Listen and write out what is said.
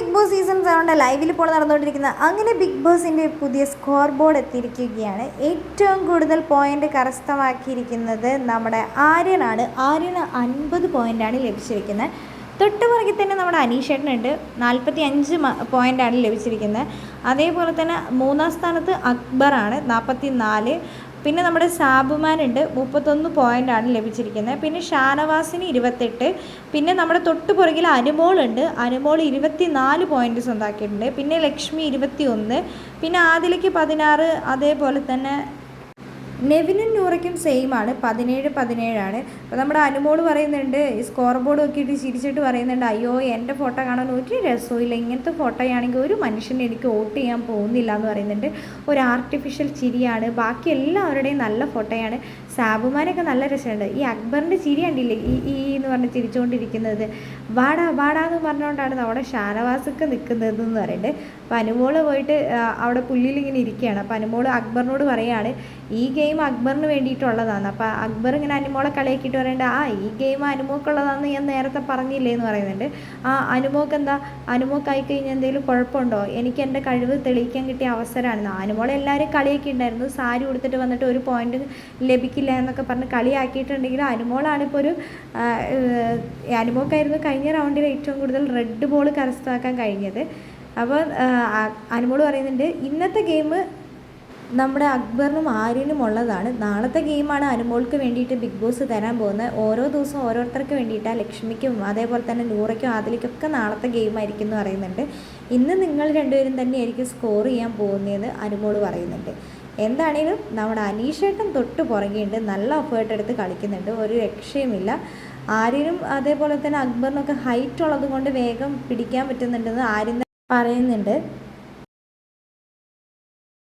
Big boss season സെവന്റെ ലൈവിൽ ഇപ്പോൾ നടന്നുകൊണ്ടിരിക്കുന്ന അങ്ങനെ ബിഗ് ബോസിന്റെ പുതിയ സ്കോർ ബോർഡ് എത്തിയിരിക്കുകയാണ്. ഏറ്റവും കൂടുതൽ പോയിന്റ് കരസ്ഥമാക്കിയിരിക്കുന്നത് നമ്മുടെ ആര്യനാണ്. ആര്യന് അൻപത് പോയിന്റാണ് ലഭിച്ചിരിക്കുന്നത്. തൊട്ട് പുറകിൽ തന്നെ നമ്മുടെ അനീഷേട്ടനുണ്ട്. നാൽപ്പത്തി അഞ്ച് പോയിന്റാണ് ലഭിച്ചിരിക്കുന്നത്. അതേപോലെ തന്നെ മൂന്നാം സ്ഥാനത്ത് അക്ബറാണ്. നാൽപ്പത്തി നാല് പിന്നെ നമ്മുടെ സാബുമാനുണ്ട്. മുപ്പത്തൊന്ന് ആണ് ലഭിച്ചിരിക്കുന്നത്. പിന്നെ ഷാനവാസിന് ഇരുപത്തെട്ട്. പിന്നെ നമ്മുടെ തൊട്ട് പുറകിൽ അനുമോളുണ്ട്. അനുമോൾ ഇരുപത്തി നാല് പോയിന്റ് സ്വന്തമാക്കിയിട്ടുണ്ട് പിന്നെ ലക്ഷ്മി ഇരുപത്തി ഒന്ന് പിന്നെ ആദിലയ്ക്ക് പതിനാറ്. അതേപോലെ തന്നെ നെവിനും നൂറയ്ക്കും സെയിം ആണ്. പതിനേഴ് പതിനേഴാണ്. അപ്പോൾ നമ്മുടെ അനുമോൾ പറയുന്നുണ്ട് സ്കോർ ബോർഡ് നോക്കിയിട്ട് ചിരിച്ചിട്ട് പറയുന്നുണ്ട് അയ്യോ എന്റെ ഫോട്ടോ കാണാൻ ഒരു രസമില്ല ഇങ്ങനത്തെ ഫോട്ടോയാണെങ്കിൽ ഒരു മനുഷ്യനെ എനിക്ക് വോട്ട് ചെയ്യാൻ പോകുന്നില്ല എന്ന് പറയുന്നുണ്ട്. ഒരു ആർട്ടിഫിഷ്യൽ ചിരിയാണ്. ബാക്കി എല്ലാവരുടെയും നല്ല ഫോട്ടോയാണ് സാബുമാനൊക്കെ നല്ല രസമുണ്ട്. ഈ അക്ബറിന്റെ ചിരി കണ്ടില്ലേ? ഈ ഈ എന്ന് പറഞ്ഞ് ചിരിച്ചുകൊണ്ടിരിക്കുന്നത് വാടാ വാടാ എന്ന് പറഞ്ഞുകൊണ്ടാണ് നമ്മുടെ ഷാനവാസൊക്കെ നിൽക്കുന്നത് എന്ന് പറയുന്നുണ്ട്. അപ്പോൾ അനുമോൾ പോയിട്ട് അവിടെ പുല്ലിൽ ഇങ്ങനെ ഇരിക്കുകയാണ്. അപ്പോൾ അനുമോൾ അക്ബറിനോട് പറയുകയാണ് ഈ ഗെയിം അക്ബറിന് വേണ്ടിയിട്ടുള്ളതാണ്. അപ്പോൾ അക്ബർ ഇങ്ങനെ അനുമോളെ കളിയാക്കിയിട്ട് പറയുന്നുണ്ട് ആ ഈ ഗെയിം അനുമോക്കുള്ളതാണെന്ന് ഞാൻ നേരത്തെ പറഞ്ഞില്ലേ എന്ന് പറയുന്നുണ്ട്. ആ അനുമോക്ക് എന്താ അനുമോക്കായി കഴിഞ്ഞാൽ എന്തെങ്കിലും കുഴപ്പമുണ്ടോ? എനിക്ക് എന്റെ കഴിവ് തെളിയിക്കാൻ കിട്ടിയ അവസരമാണ്. അനുമോളെ എല്ലാവരും കളിയാക്കിയിട്ടുണ്ടായിരുന്നു സാരി കൊടുത്തിട്ട് വന്നിട്ട് ഒരു പോയിന്റ് ലഭിക്കില്ല എന്നൊക്കെ പറഞ്ഞ് കളിയാക്കിയിട്ടുണ്ടെങ്കിൽ അനുമോളാണ് ഇപ്പോൾ ഒരു അനുമോക്കായിരുന്നു കഴിഞ്ഞ റൗണ്ടിൽ ഏറ്റവും കൂടുതൽ റെഡ് ബോൾ കരസ്ഥമാക്കാൻ കഴിഞ്ഞത്. അപ്പോൾ അനുമോൾ പറയുന്നുണ്ട് ഇന്നത്തെ ഗെയിം നമ്മുടെ അക്ബറിനും ആര്യനും ഉള്ളതാണ്. നാളത്തെ ഗെയിമാണ് അനുമോൾക്ക് വേണ്ടിയിട്ട് ബിഗ് ബോസ് തരാൻ പോകുന്നത്. ഓരോ ദിവസവും ഓരോരുത്തർക്ക് വേണ്ടിയിട്ട് ലക്ഷ്മിക്കും അതേപോലെ തന്നെ നൂറയ്ക്കും ആദിലേക്കൊക്കെ നാളത്തെ ഗെയിം ആയിരിക്കും എന്ന് പറയുന്നുണ്ട്. ഇന്ന് നിങ്ങൾ രണ്ടുപേരും തന്നെയായിരിക്കും സ്കോർ ചെയ്യാൻ പോകുന്നതെന്ന് അനുമോൾ പറയുന്നുണ്ട്. എന്താണേലും നമ്മുടെ അനീഷേട്ടൻ തൊട്ട് പുറകെയുണ്ട്. നല്ല എഫേർട്ട് എടുത്ത് കളിക്കുന്നുണ്ട്. ഒരു രക്ഷയുമില്ല. ആര്യനും അതേപോലെ തന്നെ അക്ബറിനൊക്കെ ഹൈറ്റ് ഉള്ളത് കൊണ്ട് വേഗം പിടിക്കാൻ പറ്റുന്നുണ്ടെന്ന് ആര്യൻ പറയുന്നുണ്ട്.